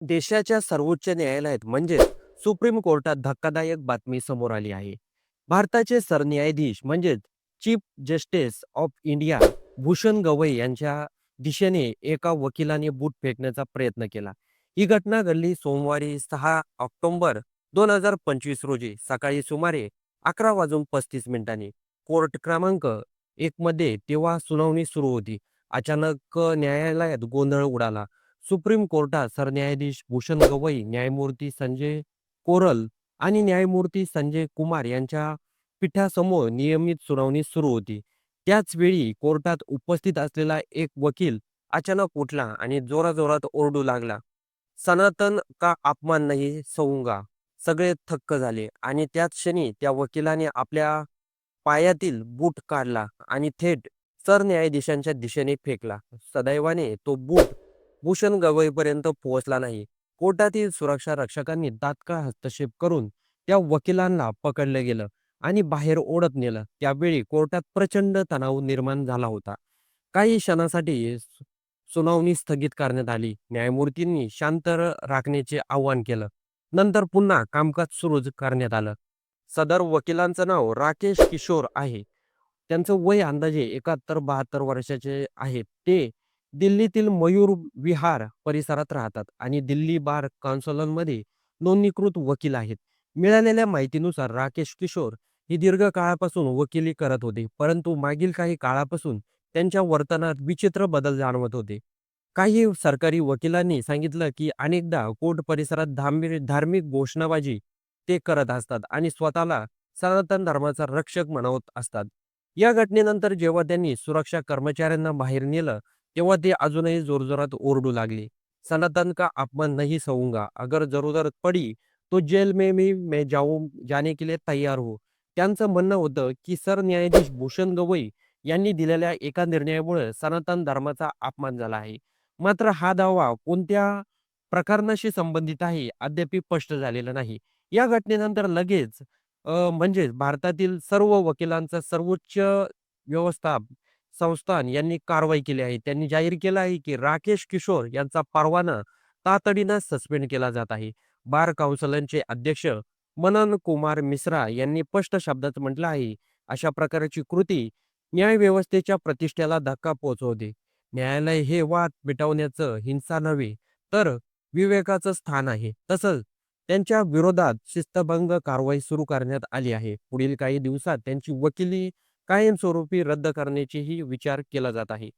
देशाच्या सर्वोच्च न्यायालयात म्हणजेच सुप्रीम कोर्टात धक्कादायक बातमी समोर आली आहे. भारताचे सरन्यायाधीश म्हणजेच chief justice of India Bhushan Gavai यांच्या दिशेने एका वकिलाने बूट फेकण्याचा प्रयत्न केला. ही घटना घडली सोमवारी सहा ऑक्टोबर दोन हजार पंचवीस रोजी सकाळी सुमारे अकरा वाजून पस्तीस मिनिटांनी कोर्ट क्रमांक एक मध्ये तेव्हा सुनावणी सुरू होती. अचानक न्यायालयात गोंधळ उडाला. सुप्रीम कोर्टात सरन्यायाधीश भूषण गवई, न्यायमूर्ती संजय कोरल आणि न्यायमूर्ती संजय कुमार यांच्या पीठासमोर नियमित सुनावणी सुरू होती. त्याच वेळी कोर्टात उपस्थित असलेला एक वकील अचानक उठला आणि जोराजोरात ओरडू लागला. सनातन का अपमान नाही सौंगा सगळे थक्क झाले आणि त्याच क्षणी त्या वकिलाने आपल्या पायातील बूट काढला आणि थेट सरन्यायाधीशांच्या दिशेने फेकला. सदैवाने तो बूट भूषण गवईपर्यंत पोहोचला नाही. कोर्टातील सुरक्षा रक्षकांनी तात्काळ हस्तक्षेप करून त्या वकिलांना पकडलं गेलं आणि बाहेर ओढत नेलं. त्यावेळी कोर्टात प्रचंड तणाव निर्माण झाला होता. काही क्षणासाठी सुनावणी स्थगित करण्यात आली. न्यायमूर्तींनी शांत राखण्याचे आवाहन केलं. नंतर पुन्हा कामकाज सुरू करण्यात आलं. सदर वकिलांचं नाव राकेश किशोर आहे. त्यांचं वय अंदाजे एकाहत्तर बहात्तर वर्षाचे आहे. ते दिल्लीतील मयूर विहार परिसरात राहतात आणि दिल्ली बार कौन्सिलमध्ये नोंदणीकृत वकील आहेत. मिळालेल्या माहितीनुसार राकेश किशोर ही दीर्घ काळापासून वकिली करत होते, परंतु मागील काही काळापासून त्यांच्या वर्तनात विचित्र बदल जाणवत होते. काही सरकारी वकिलांनी सांगितलं, की अनेकदा कोर्ट परिसरात धांबीर धार्मिक घोषणाबाजी ते करत असतात आणि स्वतःला सनातन धर्माचा रक्षक म्हणवत असतात. या घटनेनंतर जेव्हा त्यांनी सुरक्षा कर्मचाऱ्यांना बाहेर नेलं, तेव्हा ते अजूनही जोरजोरात ओरडू लागले. सनातन का अपमान नाही सहूंगा. अगर जरूरत पड़ी तो जेल में मी मैं जाऊ जाने के लिए तयार हो त्यांचं म्हणणं होतं, की सरन्यायाधीश भूषण गवई यांनी दिलेल्या एका निर्णयामुळे सनातन धर्माचा अपमान झाला आहे. मात्र हा दावा कोणत्या प्रकरणाशी संबंधित आहे अद्याप स्पष्ट झालेला नाही. या घटनेनंतर लगेच म्हणजेच भारतातील सर्व वकिलांचा सर्वोच्च व्यवस्था संस्थान यांनी कारवाई केली आहे. त्यांनी जाहीर केलं आहे, की राकेश किशोर यांचा परवाना तातडीनं सस्पेंड केला जात आहे. बार कौन्सिलचे अध्यक्ष मनन कुमार मिश्रा यांनी स्पष्ट शब्दात म्हटलं आहे, अशा प्रकारची कृती न्यायव्यवस्थेच्या प्रतिष्ठेला धक्का पोहोचवते. न्यायालय हे वाद मिटवण्याचं हिंसा नव्हे, तर विवेकाचं स्थान आहे. तसंच त्यांच्या विरोधात शिस्तभंग कारवाई सुरू करण्यात आली आहे. पुढील काही दिवसात त्यांची वकिली कायमस्वरूपी रद्द करण्याचीही विचार केला जात आहे.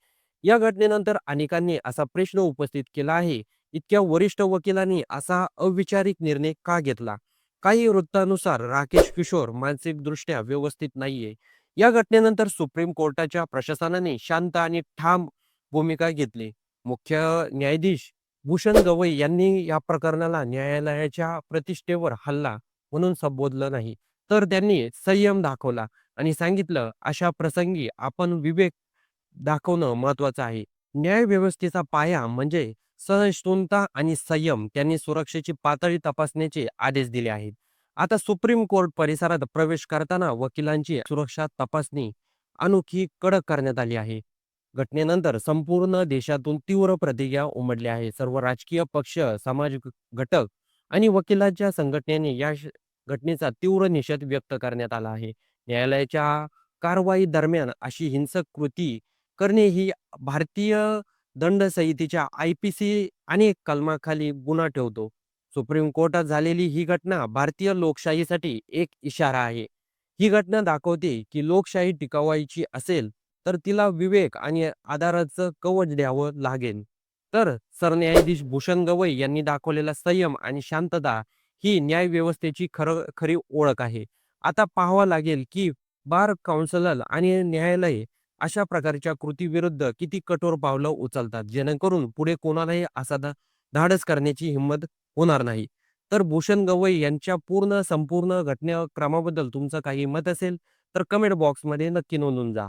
या घटनेनंतर अनेकांनी असा प्रश्न उपस्थित केला आहे, इतक्या वरिष्ठ वकिलांनी असा अविचारिक निर्णय का घेतला? काही वृत्तानुसार राकेश किशोर मानसिकदृष्ट्या व्यवस्थित नाहीये. या घटनेनंतर सुप्रीम कोर्टाच्या प्रशासनाने शांत आणि ठाम भूमिका घेतली. मुख्य न्यायाधीश भूषण गवई यांनी या प्रकरणाला न्यायालयाच्या प्रतिष्ठेवर हल्ला म्हणून संबोधलं नाही, तर त्यांनी संयम दाखवला आणि सांगितलं, अशा प्रसंगी आपण विवेक दाखवणं महत्वाचं आहे. न्यायव्यवस्थेचा पाया म्हणजे सहिष्णुता आणि संयम. त्यांनी सुरक्षेची पातळी तपासण्याचे आदेश दिले आहेत. आता सुप्रीम कोर्ट परिसरात प्रवेश करताना वकिलांची सुरक्षा तपासणी अनोखी कडक करण्यात आली आहे. घटनेनंतर संपूर्ण देशातून तीव्र प्रतिज्ञा उमटल्या आहे सर्व राजकीय पक्ष, समाज घटक आणि वकिलांच्या संघटनेने या घटनेचा तीव्र निषेध व्यक्त करण्यात आला आहे. न्यायालयाच्या कारवाई दरम्यान अशी हिंसक कृती करणे ही भारतीय दंड संहितेच्या आयपीसी अनेक कलमाखाली गुन्हा ठेवतो. सुप्रीम कोर्टात झालेली ही घटना भारतीय लोकशाहीसाठी एक इशारा आहे. ही घटना दाखवते की लोकशाही टिकवायची असेल तर तिला विवेक आणि आधाराचं कवच द्यावं लागेल. तर सरन्यायाधीश भूषण गवई यांनी दाखवलेला संयम आणि शांतता ही न्यायव्यवस्थेची खरं खरी ओळख आहे. आता पाहावा लागेल की बार काउन्सिल आणि न्यायालय अशा प्रकारच्या कृतीविरुद्ध किती कठोर पावलं उचलतात, जेणेकरून पुढे कोणालाही असा धाडस करण्याची हिंमत होणार नाही. तर भूषण गवई यांच्या पूर्ण संपूर्ण घटनाक्रमाबद्दल तुमचं काही मत असेल, तर कमेंट बॉक्समध्ये नक्की नोंदून जा.